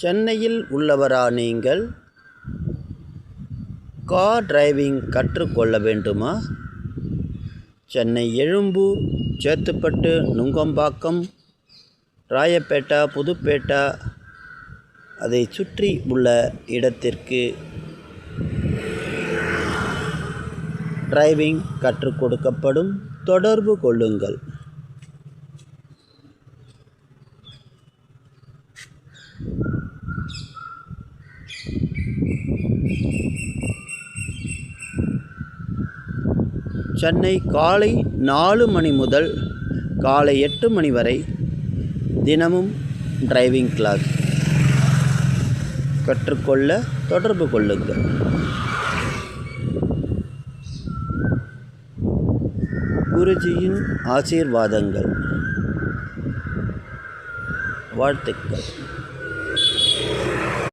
சென்னையில் உள்ளவரா நீங்கள்? Car driving கற்றுக்கொள்ள வேண்டுமா? சென்னை எழும்பூர் சேத்துப்பட்டு நுங்கம்பாக்கம் ராயப்பேட்டா புதுப்பேட்டா அதை சுற்றி உள்ள இடத்திற்கு டிரைவிங் கற்றுக் கொடுக்கப்படும். தொடர்பு கொள்ளுங்கள். சென்னை காலை நாலு மணி முதல் காலை எட்டு மணி வரை தினமும் டிரைவிங் கிளாஸ் கற்றுக்கொள்ள தொடர்பு கொள்ளுங்கள். குருஜியின் ஆசீர்வாதங்கள். வாழ்த்துக்கள்.